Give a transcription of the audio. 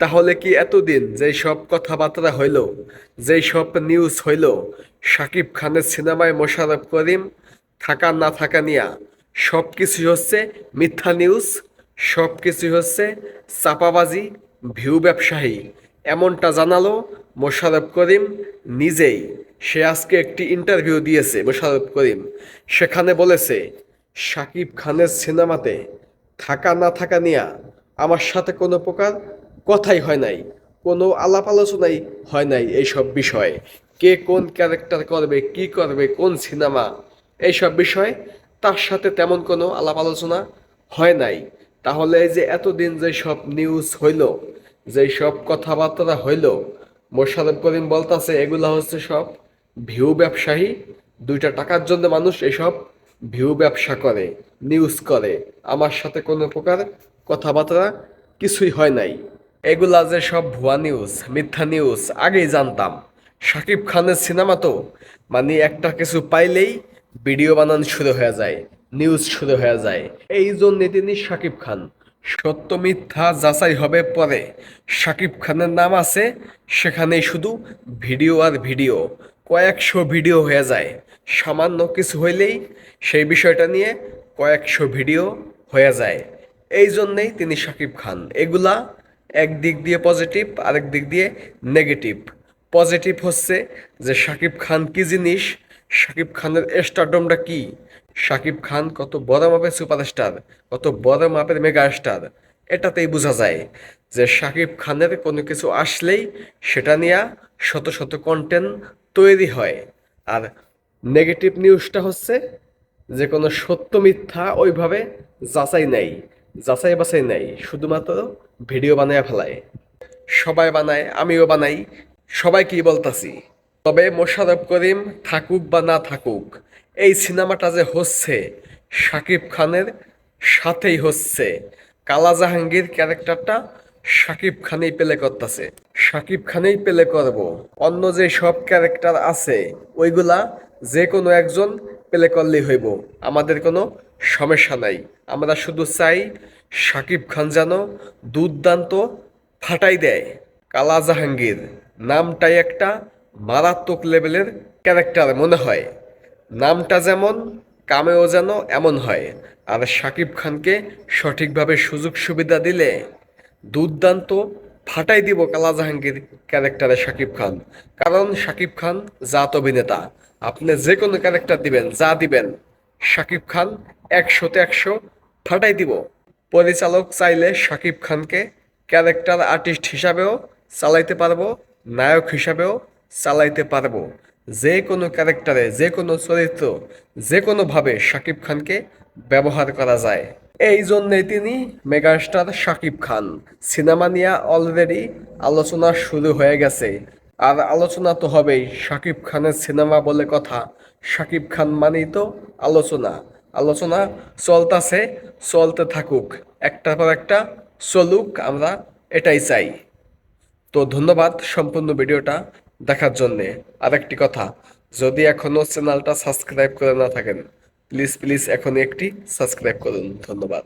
তাহলে কি এতদিন যেই সব কথাবার্তা হইল, যেই সব নিউজ হইল, শাকিব খানের সিনেমায় মোশারফ করিম থাকা না থাকা নিয়া সব কিছুই হচ্ছে মিথ্যা নিউজ সব কিছুই হচ্ছে চাপাবাজি ভিউ ব্যবসায়ী। এমনটা জানালো মোশাররফ করিম নিজেই। সে আজকে একটি ইন্টারভিউ দিয়েছে মোশারফ করিম। সেখানে বলেছে, শাকিব খানের সিনেমাতে থাকা না থাকা নিয়া আমার সাথে কোনো প্রকার কথাই হয় নাই, কোনো আলাপ আলোচনাই হয় নাই এইসব বিষয়ে। কে কোন ক্যারেক্টার করবে, কি করবে, কোন সিনেমা এইসব বিষয়ে তার সাথে তেমন কোনো আলাপ আলোচনা হয় নাই। তাহলে এই যে এতদিন যে সব নিউজ হইল, যে সব কথাবার্তা হইল মোশারফ করিম বলতাছে, এগুলা হচ্ছে সব ভিউ ব্যবসায়ী, দুইটা টাকার জন্য মানুষ এসব ভিউ ব্যবসা করে নিউজ করে। আমার সাথে কোনো প্রকার কথাবার্তা কিছুই হয় নাই। এগুলা যে সব ভুয়া নিউজ মিথ্যা নিউজ আগেই জানতাম। শাকিব খানের সিনেমা তো মানে একটা কিছু পাইলেই ভিডিও বানানো শুরু হয়ে যায় নিউজ শুরু হয়ে যায়। এই জন্যে তিনি শাকিব খান। সত্য, মিথ্যা যাচাই হবে পরে। শাকিব খানের নাম আছে, সেখানেই শুধু ভিডিও আর ভিডিও, কয়েকশো ভিডিও হয়ে যায়। সামান্য কিছু হইলেই সেই বিষয়টা নিয়ে কয়েকশো ভিডিও হয়ে যায়। এই জন্যেই তিনি শাকিব খান। এগুলা এক দিক দিয়ে পজিটিভ আরেক দিক দিয়ে নেগেটিভ পজিটিভ হচ্ছে যে শাকিব খান কি জিনিস? শাকিব খানের স্টারডমটা কি? শাকিব খান কত বড় মাপের সুপারস্টার কত বড় মাপের মেগা স্টার এটাতেই বোঝা যায় যে শাকিব খানের কোনো কিছু আসলেই সেটা নিয়ে শত শত কন্টেন্ট তৈরি হয়। আর নেগেটিভ নিউজটা হচ্ছে যে কোনো সত্য মিথ্যা ওইভাবে যাচাই নাই। যাচাই বাছাই নাই, শুধুমাত্র ভিডিও বানায় ফেলায় সবাই বানায়, আমিও বানাই, সবাই কি বলতাছি? তবে মোশাররফ করিম থাকুক বা না থাকুক, এই সিনেমাটা যে হচ্ছে, শাকিব খানের সাথেই হচ্ছে। কালা জাহাঙ্গীর ক্যারেক্টারটা শাকিব খানেই পেলে করতেছে। শাকিব খানেই পেলে করব। অন্য যে সব ক্যারেক্টার আছে, ওইগুলা যে কোনো একজন পেলে করলেই হইব। আমাদের কোনো সমস্যা নাই। আমরা শুধু চাই শাকিব খান যেন দুর্দান্ত ফাটাই দেয়। কালা জাহাঙ্গীর নামটাই একটা মারাত্মক লেভেলের ক্যারেক্টার মনে হয়। নামটা যেমন, কামেও যেন এমন হয়। আর শাকিব খানকে সঠিকভাবে সুযোগ সুবিধা দিলে দুর্দান্ত ফাটাই দিব কালা জাহাঙ্গীর ক্যারেক্টারে শাকিব খান। কারণ শাকিব খান জাত অভিনেতা। আপনি যে কোনো ক্যারেক্টার দিবেন, যা দিবেন। শাকিব খান একশোতে একশো ফাটাই দিব। পরিচালক চাইলে শাকিব খানকে ক্যারেক্টার আর্টিস্ট হিসাবেও চালাইতে পারব, নায়ক হিসাবেও চালাইতে পারব। যে কোনো ক্যারেক্টারে, যে কোনো চরিত্র, যে কোনোভাবে শাকিব খানকে ব্যবহার করা যায়। এই জন্যে তিনি মেগাস্টার শাকিব খান। সিনেমা নিয়ে অলরেডি আলোচনা শুরু হয়ে গেছে। আর আলোচনা তো হবেই। শাকিব খানের সিনেমা বলে কথা। শাকিব খান মানেই তো আলোচনা। আলোচনা চলতাছে, চলতে থাকুক। একটার পর একটা চলুক, আমরা এটাই চাই। তো ধন্যবাদ সম্পূর্ণ ভিডিওটা দেখার জন্যে। আরেকটি কথা, যদি এখনও চ্যানেলটা সাবস্ক্রাইব করে না থাকেন প্লিজ প্লিজ এখনই একটি সাবস্ক্রাইব করুন। ধন্যবাদ।